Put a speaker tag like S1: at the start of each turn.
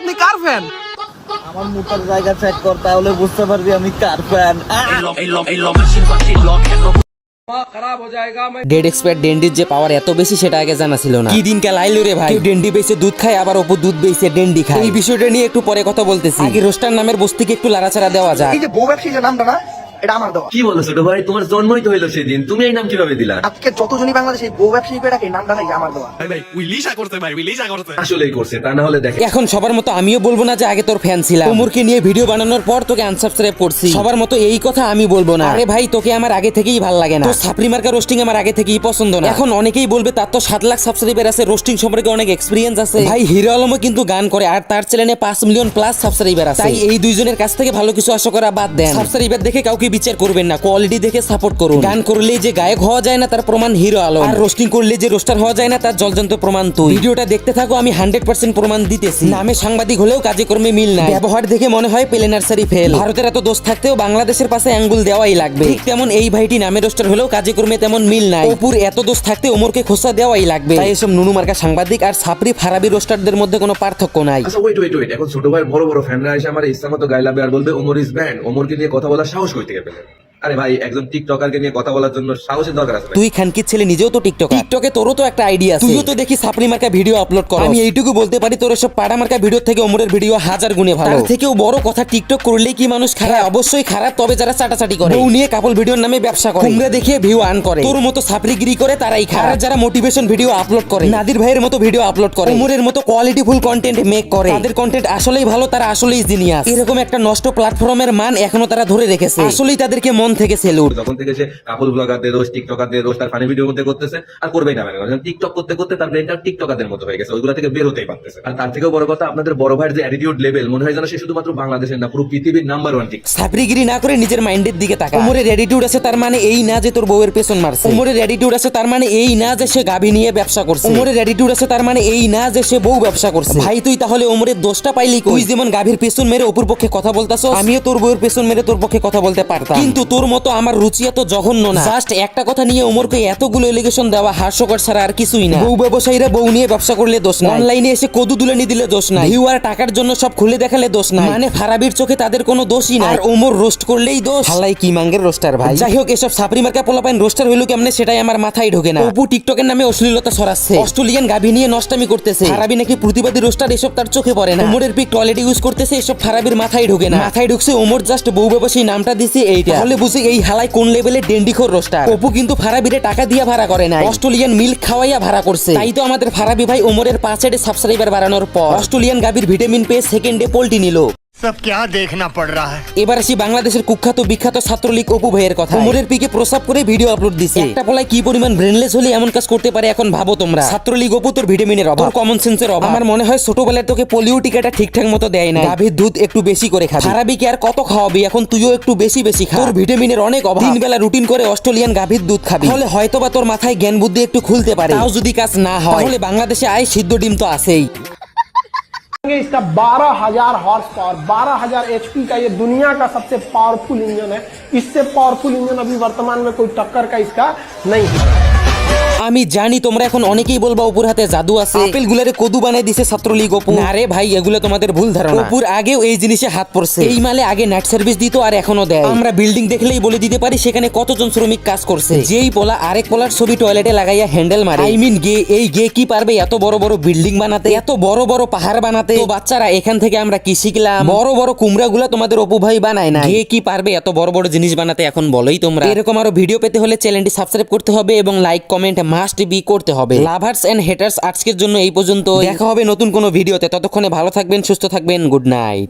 S1: আপনি কার ফ্যান
S2: আমার মুখের জায়গা চেক কর তাহলে বুঝতে পারবি আমি কার ফ্যান
S3: ডেড ডেন্ডির যে পাওয়ার এত বেশি সেটা আগে জানা ছিল না। কি দিনকাল আইলো রে ভাই? ডেন্ডি বেচে দুধ খায় আবার অপর দুধ বেচে ডেন্ডি খায়। এই বিষয়টা নিয়ে একটু পরে কথা বলতেছি। আগে রোস্টার নামের বস্তিকে একটু লাড়াচাড়া দেওয়া যায়
S4: এই যে বউ ব্যবসায়ী যে নামটা না? এটা আমার দেওয়া
S5: কি বলো ছোট ভাই? তোমার জন্মই তো হইল সেদিন। তুমি এই নাম কীভাবে দিলা?
S4: আজকে যতজনই বাংলাদেশে বউ ব্যবসায়ী করে ডাকে এই নামটা নাকি আমার দেওয়া
S5: আসলেই করছে তা না হলে দেখে।
S3: এখন সবার মতো আমিও বলব না যে আগে তোর ফ্যান ছিলাম। ওমরকে নিয়ে ভিডিও বানানোর পর তোকে আনসাবস্ক্রাইব করছি। সবার মতো এই কথা আমি বলব না। আরে ভাই তোকে আমার আগে থেকেই ভালো লাগে না। তো সাপরি মার্কা রোস্টিং আমার আগে থেকেই পছন্দ না। এখন অনেকেই বলবে তার তো সাত লাখ সাবস্ক্রাইবার আছে রোস্টিং সম্পর্কে অনেক এক্সপিরিয়েন্স আছে। ভাই হিরো আলমও কিন্তু গান করে আর তার চ্যানেলে পাঁচ মিলিয়ন প্লাস সাবস্ক্রাইবার আছে। তাই এই দুইজনের কাছ থেকে ভালো কিছু আশা করা বাদ দেন। সাবস্ক্রাইবার দেখে কাউকে বিচার করবেন না। কোয়ালিটি দেখে সাপোর্ট করুন। গান করলে যে গায়ক হওয়া যায় না তার প্রমাণ হিরো আলম। আর রোস্টিং করলে যে রোস্টার হওয়া যায় না তার জলজন্ত প্রমাণ তুই। ভিডিওটা দেখতে থাকো আমি হান্ড্রেড পার্সেন্ট প্রমাণ দিতেছি। নামে সাংবাদিক হলেও কাজে কর্মে মিল নাই। ব্যবহার দেখে মনে হয় পেলে নার্সারি ফেল ভারতের এত দোষ থাকতেও বাংলাদেশের পাশে আঙ্গুল দেওয়াই লাগবে। ঠিক তেমন এই ভাইটি নামে রোস্টার হলেও কাজে কর্মে তেমন মিল নাই। অপুর এত দোষ থাকতে ওমরকে খোসা দেওয়াই লাগবে। তাই এসব নুনু মার্কা সাংবাদিক আর সাপরি ফারাবি রোস্টারদের মধ্যে কোনো পার্থক্য নাই।
S5: আচ্ছা ওয়েট ওয়েট ওয়েট এখন ছোট ভাই বড় বড় ফ্যানরা এসে আমার ইচ্ছা মতো গাইলাবে আর বলবে ওমর ইজ ব্যান্ড ওমরকে নিয়ে কথা বলার সাহস কই থেকে পেলেন আরে ভাই একজন টিকটকারকে নিয়ে কথা বলার জন্য সাহসের দরকার আছে
S3: তুই খানকির ছেলে নিজেও তো টিকটক টিকটকে তোরও তো একটা আইডিয়া আছে। তুইও তো দেখি মার্কা ভিডিও আপলোড কর আমি এইটুকু বলতে পারি তোর সব পাড়া মার্কা ভিডিও থেকে ওমরের ভিডিও হাজার গুণে ভালো। তার থেকেও বড় কথা টিকটক করলেই কি মানুষ খারাপ? অবশ্যই খারাপ তবে যারা চাটাচাটি করে। বউ নিয়ে কাপল ভিডিওর নামে ব্যবসা করে। কুমড়া দেখিয়ে ভিউ আর্ন করে। তোর মতো সাপরিগিরি করে তারাই খারাপ যারা মোটিভেশন ভিডিও আপলোড করে। নাদির ভাইয়ের মতো ভিডিও আপলোড করে। ওমরের মতো কোয়ালিটি ফুল কন্টেন্ট মেক করে। তাদের কন্টেন্ট আসলেই ভালো তারা আসলেই জিনিয়াস এরকম একটা নষ্ট প্ল্যাটফর্মের মান এখনও তারা ধরে রেখেছে। আসলেই তাদেরকে মন থেকে সেলুট
S5: তখন থেকে সে কাপল ব্লগারদের রোজ টিকটকারদের রোজ তার ফানি ভিডিওর মধ্যে করতেছে আর করবেই না মানে টিকটক করতে করতে তার ব্রেনটা টিকটকারদের মতো হয়ে গেছে ওইগুলো থেকে বেরোতেই পারতেছে আর তার থেকেও বড় কথা আপনাদের বড় ভাইয়ের যে অ্যাটিটিউড লেভেল মনে হয় যেন সে শুধুমাত্র বাংলাদেশের না পুরো পৃথিবীর নাম্বার ওয়ান টিক
S3: সাপরিগিরি না করে নিজের মাইন্ডের দিকে তাকা উমরের অ্যাটিটিউড আছে তার মানে এই না যে তোর বউয়ের পেছন মারছে। উমরের অ্যাটিটিউড আছে তার মানে এই না যে সে গাভী নিয়ে ব্যবসা করছে। উমরের অ্যাটিটিউড আছে তার মানে এই না যে সে বউ ব্যবসা করছে। ভাই তুই তাহলে ওমরের দোষটা পাইলি কই? তুই যেমন গাভীর পেছন মেরে অপুর পক্ষে কথা বলতাছ আমিও তোর বউয়ের পেছন মেরে তোর পক্ষে কথা বলতে পারতাম। কিন্তু তোর মতো আমার রুচি এত জঘন্য না। জাস্ট একটা কথা নিয়ে উমরকে এতগুলো এলিগেশন দেওয়া হাস্যকর ছাড়া আর কিছুই না। বউ ব্যবসায়ীরা বউ নিয়ে ব্যবসা করলে দোষ না অনলাইনে এসে কদু দুলে নিয়ে দিলে দোষ না ভিউ আর টাকার জন্য সব খুলে দেখালে দোষ না মানে ফারাবির চোখে তাদের কোনো দোষই নাই। আর ওমর রোস্ট করলেই দোষ। হালাই কি মাঙ্গের রোস্টার ভাই? যাই হোক এসব সাপরি মার্কা পোলাপাইন রোস্টার হইল কেমনে সেটাই আমার মাথায় ঢোকে না। অপু টিকটকের নামে অশ্লীলতা ছড়াচ্ছে। অস্ট্রেলিয়ান গাভী নিয়ে নষ্টামি করতেছে। ফারাবি নাকি প্রতিবাদী রোস্টার এসব তার চোখে পড়ে না। ওমরের পিক টয়লেট ইউজ করতেছে এসব ফারাবির মাথায় ঢোকে না। মাথায় ঢুকছে ওমর জাস্ট বউ ব্যবসায়ী নামটা দিছে এইটা। তাহলে বুঝি এই হালাই কোন লেভেলে ডেন্ডিখোর রোস্টার অপু কিন্তু ফারাবিরে টাকা দিয়া ভাড়া করে না অস্ট্রেলিয়ান মিল্ক খাওয়াইয়া ভাড়া করছে। তাই তো আমাদের ফারাবি ভাই ওমরের পাঁচেডে সাবস্ক্রাইবার বাড়ানোর পর। অস্ট্রেলিয়ান গাভীর ভিটামিন পেয়ে সেকেন্ডে পোল্টি নিল।
S6: সব কে দেখনা পড় রা হ্যায়
S3: এবার আসি বাংলাদেশের কুখ্যাত বিখ্যাত ছাত্রলীগ অপু ভাইয়ের কথা। কোমরের পিকে প্রসাব করে ভিডিও আপলোড দিছে। একটা পোলায় কি পরিমাণ ব্রেনলেস হলে এমন কাজ করতে পারে এখন ভাবো তোমরা। ছাত্রলীগ অপু তোর ভিটামিনের অভাব। কমন সেন্সের অভাব। আমার মনে হয় ছোটবেলায় তোকে পোলিও টিকাটা ঠিকঠাক মতো দেয় না গাভীর দুধ একটু বেশি করে খাবি। খারাপি কি আর কত খাওয়াবি? এখন তুইও একটু বেশি বেশি খা। তোর ভিটামিনের অনেক অভাব। তিন বেলা রুটিন করে অস্ট্রেলিয়ান গাভীর দুধ খাবি। তাহলে হয়তোবা তোর মাথায় জ্ঞান বুদ্ধি একটু খুলতে পারে। তাও যদি কাজ না হয় তাহলে বাংলাদেশে আয় সিদ্ধ ডিম তো আছেই।
S7: इसका बारह हज़ार हॉर्स पावर बारह हज़ार एचपी का ये दुनिया का सबसे पावरफुल इंजन है। इससे पावरफुल इंजन अभी वर्तमान में कोई टक्कर का इसका नहीं है।
S3: আমি জানি তোমরা এখন অনেকেই বলবা অপুর হাতে জাদু আছে। আপেল গুলারে কদু বানাই দিছে ছাত্রলীগ অপু। আরে ভাই এগুলো তোমাদের ভুল ধারণা। অপুর আগেও এই জিনিসে হাত পড়ছে। এই মালে আগে নাইট সার্ভিস দিত আর এখনও দেয়। আমরা বিল্ডিং দেখলেই বলে দিতে পারি সেখানে কতজন শ্রমিক কাজ করছে। যেই পোলা আরেক পোলার ছবি টয়লেটে লাগাইয়া হ্যান্ডেল মারে। আই মিন গে এই গে কি পারবে এত বড় বড় বিল্ডিং বানাতে? এত বড় বড় পাহাড় বানাতে? তো বাচ্চারা এখান থেকে আমরা কি শিখলাম? বড় বড় কুমড়া গুলা তোমাদের অপু ভাই বানায় না গে কি পারবে এত বড় বড় জিনিস বানাতে এখন বলোই তোমরা। এরকম আরও ভিডিও পেতে হলে চ্যানেলটি সাবস্ক্রাইব করতে হবে এবং লাইক কমেন্ট মাস্ট বি করতে হবে। লাভার্স এন্ড হেটার্স আজকের জন্য এই পর্যন্ত দেখা হবে নতুন কোনো ভিডিওতে। ততক্ষণে ভালো থাকবেন, সুস্থ থাকবেন, গুড নাইট।